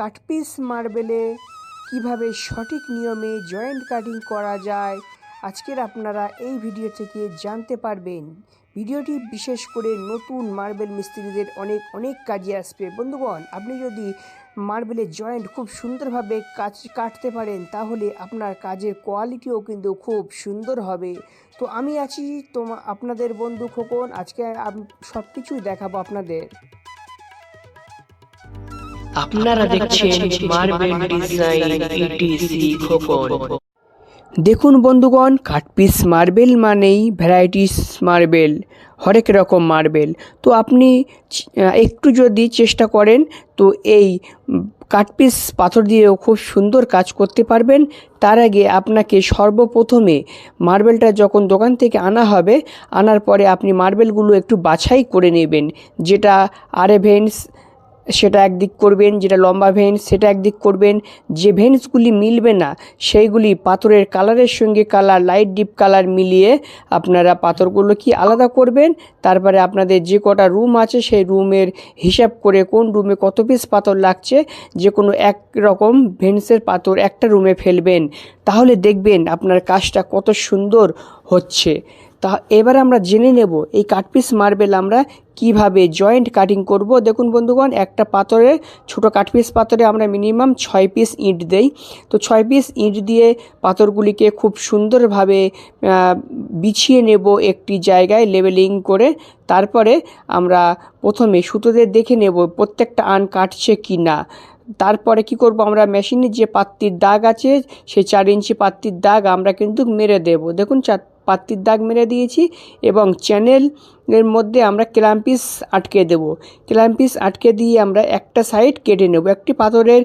Cut piece মার্বেলে কীভাবে সঠিক নিয়মে জয়েন্ট কাটিং করা যায়, আজকের আপনারা এই ভিডিও থেকে জানতে পারবেন। ভিডিওটি বিশেষ করে নতুন মার্বেল মিস্ত্রিদের অনেক অনেক কাজে আসবে। বন্ধুগণ, আপনি যদি মার্বেলের জয়েন্ট খুব সুন্দরভাবে কাজ কাটতে পারেন, তাহলে আপনার কাজের কোয়ালিটিও কিন্তু খুব সুন্দর হবে। তো আমি আছি তোমা, আপনাদের বন্ধু খোকন। আজকে সব কিছুই দেখাবো আপনাদের। আপনারা দেখছেন মার্বেল ডিজাইন ইটিসি খোকন। দেখুন বন্ধুগণ কাঠপিস মার্বেল মানেই ভ্যারাইটিস মার্বেল হরেক রকম মার্বেল তো আপনি একটু যদি চেষ্টা করেন তো এই উম, কাঠপিস পাথর দিয়েও খুব সুন্দর কাজ করতে পারবেন। তার আগে আপনাকে সর্বপ্রথমে মার্বেলটা যখন দোকান থেকে আনা হবে আনার পরে আপনি মার্বেলগুলো একটু বাছাই করে নেবেন যেটা আরে ভেন্স সেটা একদিক করবেন, যেটা লম্বা ভেন্স, সেটা একদিক করবেন। যে ভেন্সগুলি মিলবে না, সেইগুলি পাথরের কালারের সঙ্গে কালার লাইট ডিপ কালার মিলিয়ে আপনারা পাথরগুলো কি আলাদা করবেন। তারপরে আপনাদের যে কটা রুম আছে, সেই রুমের হিসাব করে কোন রুমে কত পিস পাথর লাগছে, যে কোনো এক রকম ভেন্সের পাথর একটা রুমে ফেলবেন। তাহলে দেখবেন আপনার কাজটা কত সুন্দর হচ্ছে। তা এবারে আমরা জেনে নেব এই কাঠপিস মার্বেল আমরা কীভাবে জয়েন্ট কাটিং করব। দেখুন বন্ধুগণ, একটা পাথরে, ছোট কাঠপিস পাথরে আমরা মিনিমাম ছয় পিস ইট দেই। তো ছয় পিস ইট দিয়ে পাথরগুলিকে খুব সুন্দরভাবে বিছিয়ে নেব একটি জায়গায় লেবেলিং করে। তারপরে আমরা প্রথমে সুতোতে দেখে নেব প্রত্যেকটা আন কাটছে কি না তারপরে কি করব আমরা মেশিনের যে পাত্তির দাগ আছে সেই চার ইঞ্চি পাত্তির দাগ আমরা কিন্তু মেরে দেব। দেখুন চার পাত্তির দাগ মেরে দিয়েছি এবং চ্যানেল এর মধ্যে আমরা ক্ল্যাম্পিস আটকে দেব। ক্ল্যাম্পিস আটকে দিয়ে আমরা একটা সাইড কেটে নেব। একটি পাথরের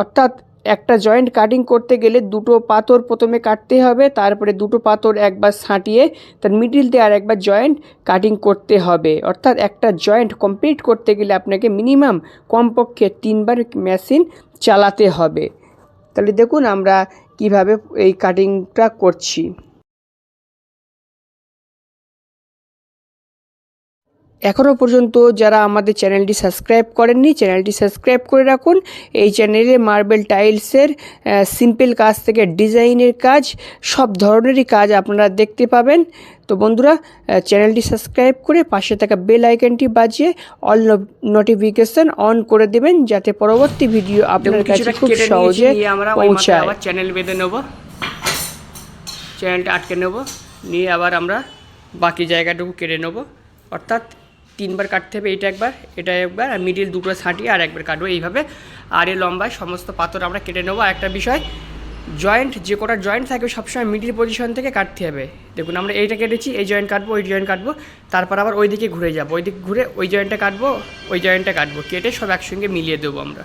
অর্থাৎ একটা জয়েন্ট কাটিং করতে গেলে দুটো পাথর প্রথমে কাটতে হবে, তারপরে দুটো পাথর একবার ছাঁটিয়ে, তার মিডিল দিয়ে আর একবার জয়েন্ট কাটিং করতে হবে। অর্থাৎ একটা জয়েন্ট কমপ্লিট করতে গেলে আপনাকে মিনিমাম কমপক্ষে তিনবার মেশিন চালাতে হবে। তাহলে দেখুন আমরা কীভাবে এই কাটিংটা করছি। এখনও পর্যন্ত যারা আমাদের চ্যানেলটি সাবস্ক্রাইব করেননি চ্যানেলটি সাবস্ক্রাইব করে রাখুন। এই চ্যানেলে মার্বেল টাইলসের সিম্পল কাজ থেকে ডিজাইনের কাজ সব ধরনেরই কাজ আপনারা দেখতে পাবেন। তো বন্ধুরা চ্যানেলটি সাবস্ক্রাইব করে পাশে থাকা বেল আইকনটি বাজিয়ে অল নোটিফিকেশন অন করে দেবেন যাতে পরবর্তী ভিডিও আপনার কাছে খুব সহজে পৌঁছায়। চ্যানেল বেঁধে নেব। চ্যানেলটা আটকে নেব নিয়ে আবার আমরা বাকি জায়গাটুকু কেটে নেব। অর্থাৎ তিনবার কাটতে হবে, এটা একবার এটা একবার, আর মিডিল দুটো ছাঁটিয়ে আর একবার কাটবো এইভাবে আর এ লম্বায় সমস্ত পাথর আমরা কেটে নেব। একটা বিষয় জয়েন্ট যে কটা জয়েন্ট থাকবে সবসময় মিডিল পজিশন থেকে কাটতে হবে। দেখুন, আমরা এইটা কেটেছি, এই জয়েন্ট কাটবো, ওই জয়েন্ট কাটবো, তারপর আবার ওই দিকে ঘুরে যাব। ওই দিকে ঘুরে ওই জয়েন্টটা কাটবো, ওই জয়েন্টটা কাটবো। কেটে সব একসঙ্গে মিলিয়ে দেবো আমরা।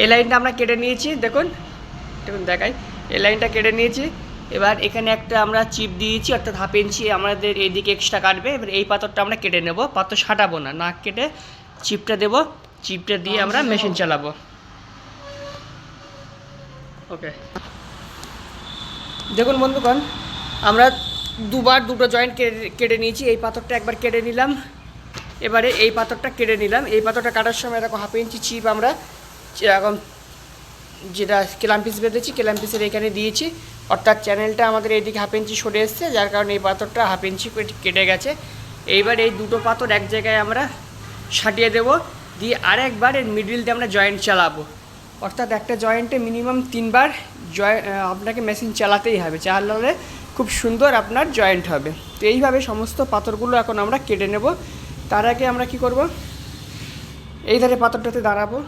এই লাইনটা আমরা কেটে নিয়েছি, দেখুন দেখুন, দেখাই। এই লাইনটা কেটে নিয়েছি। এবার এখানে একটা আমরা চিপ দিয়েছি অর্থাৎ হাফ ইঞ্চি আমাদের এইদিকে এক্সট্রা কাটবে এবার এই পাথরটা আমরা কেটে নেব। পাথর সাঁটাবো না নাক কেটে চিপটা দেব চিপটা দিয়ে আমরা মেশিন চালাবো। ওকে দেখুন বন্ধুগণ আমরা দুবার দুটো জয়েন্ট কেটে নিয়েছি এই পাথরটা একবার কেটে নিলাম। এবারে এই পাথরটা কেটে নিলাম। এই পাথরটা কাটার সময় এরকম হাফ ইঞ্চি চিপ আমরা এরকম যেটা ক্লাম্পিস বেঁধেছি ক্লাম্পিসের এখানে দিয়েছি। অর্থাৎ চ্যানেলটা আমাদের এইদিকে হাফ ইঞ্চি সরে এসছে, যার কারণে এই পাথরটা হাফ ইঞ্চি কেটে গেছে। এইবার এই দুটো পাথর এক জায়গায় আমরা সাটিয়ে দেবো, দিয়ে আরেকবার এর মিডিল দিয়ে আমরা জয়েন্ট চালাবো। অর্থাৎ একটা জয়েন্টে মিনিমাম তিনবার জয় আপনাকে মেশিন চালাতেই হবে, চালালে খুব সুন্দর আপনার জয়েন্ট হবে। তো এইভাবে সমস্ত পাথরগুলো এখন আমরা কেটে নেব। তার আগে আমরা কি করব? এই ধারে পাথরটাতে দাঁড়াবো,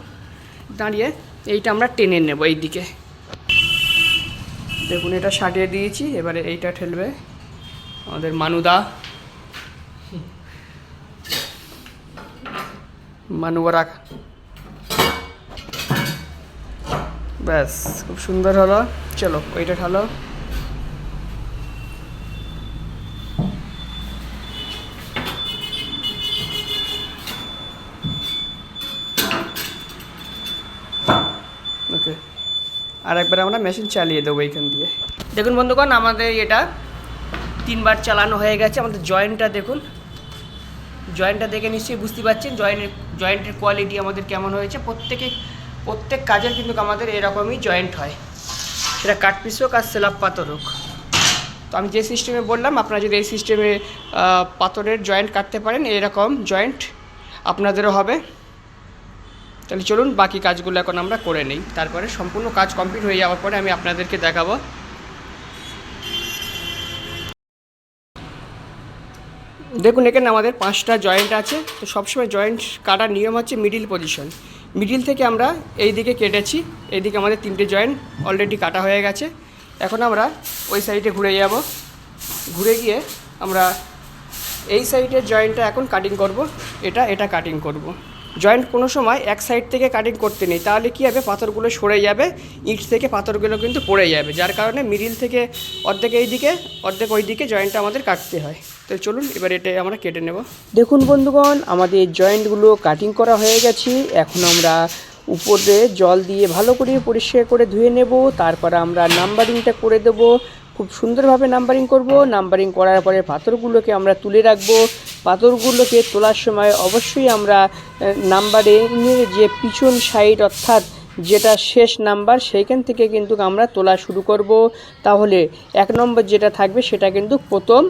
দাঁড়িয়ে এইটা আমরা টেনে নেব এই দিকে দেখুন, এটা সাটিয়ে দিয়েছি, এবারে এইটা ঠেলবে আমাদের মানুদা। মানুয়া ব্যাস, খুব সুন্দর হলো। চলো, ওইটা ঠালো ওকে আর একবার আমরা মেশিন চালিয়ে দেবো এইখান দিয়ে। দেখুন বন্ধুগণ, আমাদের এটা তিনবার চালানো হয়ে গেছে। আমাদের জয়েন্টটা দেখুন। জয়েন্টটা দেখে নিশ্চয়ই বুঝতে পারছেন জয়েন্টের জয়েন্টের কোয়ালিটি আমাদের কেমন হয়েছে। প্রত্যেকে, প্রত্যেক কাজের কিন্তু আমাদের এরকমই জয়েন্ট হয়। সেটা কাঠপিস হোক আর সেলাপ পাথর হোক। তো আমি যে সিস্টেমে বললাম, আপনারা যদি এই সিস্টেমে পাথরের জয়েন্ট কাটতে পারেন, এরকম জয়েন্ট আপনাদেরও হবে। তাহলে চলুন বাকি কাজগুলো এখন আমরা করে নিই। তারপরে সম্পূর্ণ কাজ কমপ্লিট হয়ে যাওয়ার পরে আমি আপনাদেরকে দেখাবো। দেখুন, এখানে আমাদের পাঁচটা জয়েন্ট আছে। তো সবসময় জয়েন্ট কাটার নিয়ম হচ্ছে মিডিল পজিশন মিডিল থেকে আমরা এই দিকে কেটেছি। এইদিকে আমাদের তিনটে জয়েন্ট অলরেডি কাটা হয়ে গেছে। এখন আমরা ওই সাইডে ঘুরে যাব। ঘুরে গিয়ে আমরা এই সাইডের জয়েন্টটা এখন কাটিং করব। এটা এটা কাটিং করব। জয়েন্ট কোনো সময় এক সাইড থেকে কাটিং করতে নেই। তাহলে কী হবে? পাথরগুলো সরে যাবে, ইট থেকে পাথরগুলো কিন্তু পড়ে যাবে। যার কারণে মিডিল থেকে অর্ধেক এই দিকে অর্ধেক ওই দিকে জয়েন্টটা আমাদের কাটতে হয়। তো চলুন, এবার এটা আমরা কেটে নেব। দেখুন বন্ধুগণ, আমাদের জয়েন্টগুলো কাটিং করা হয়ে গেছে। এখন আমরা উপরে জল দিয়ে ভালো করে পরিষ্কার করে ধুয়ে নেব। তারপর আমরা নাম্বারিংটা করে দেব। খুব সুন্দরভাবে নাম্বারিং করব। নাম্বারিং করার পরে পাথরগুলোকে আমরা তুলে রাখব। পাথরগুলোকে তোলার সময় অবশ্যই আমরা নাম্বারিংয়ের যে পিছন সাইড অর্থাৎ যেটা শেষ নাম্বার, সেইখান থেকে কিন্তু আমরা তোলা শুরু করব। তাহলে এক নম্বর যেটা থাকবে, সেটা কিন্তু প্রথম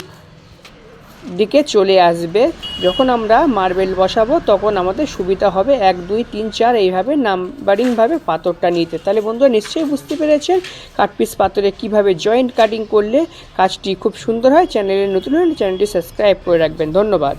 দিকে চলে আসবে। যখন আমরা মার্বেল বসাবো, তখন আমাদের সুবিধা হবে এক, দুই, তিন, চার, এইভাবে নাম্বারিংভাবে পাথরটা নিতে। তাহলে বন্ধুরা নিশ্চয়ই বুঝতে পেরেছেন কাটপিস পাথরে কীভাবে জয়েন্ট কাটিং করলে কাজটি খুব সুন্দর হয়। চ্যানেলে নতুন হলে চ্যানেলটি সাবস্ক্রাইব করে রাখবেন। ধন্যবাদ।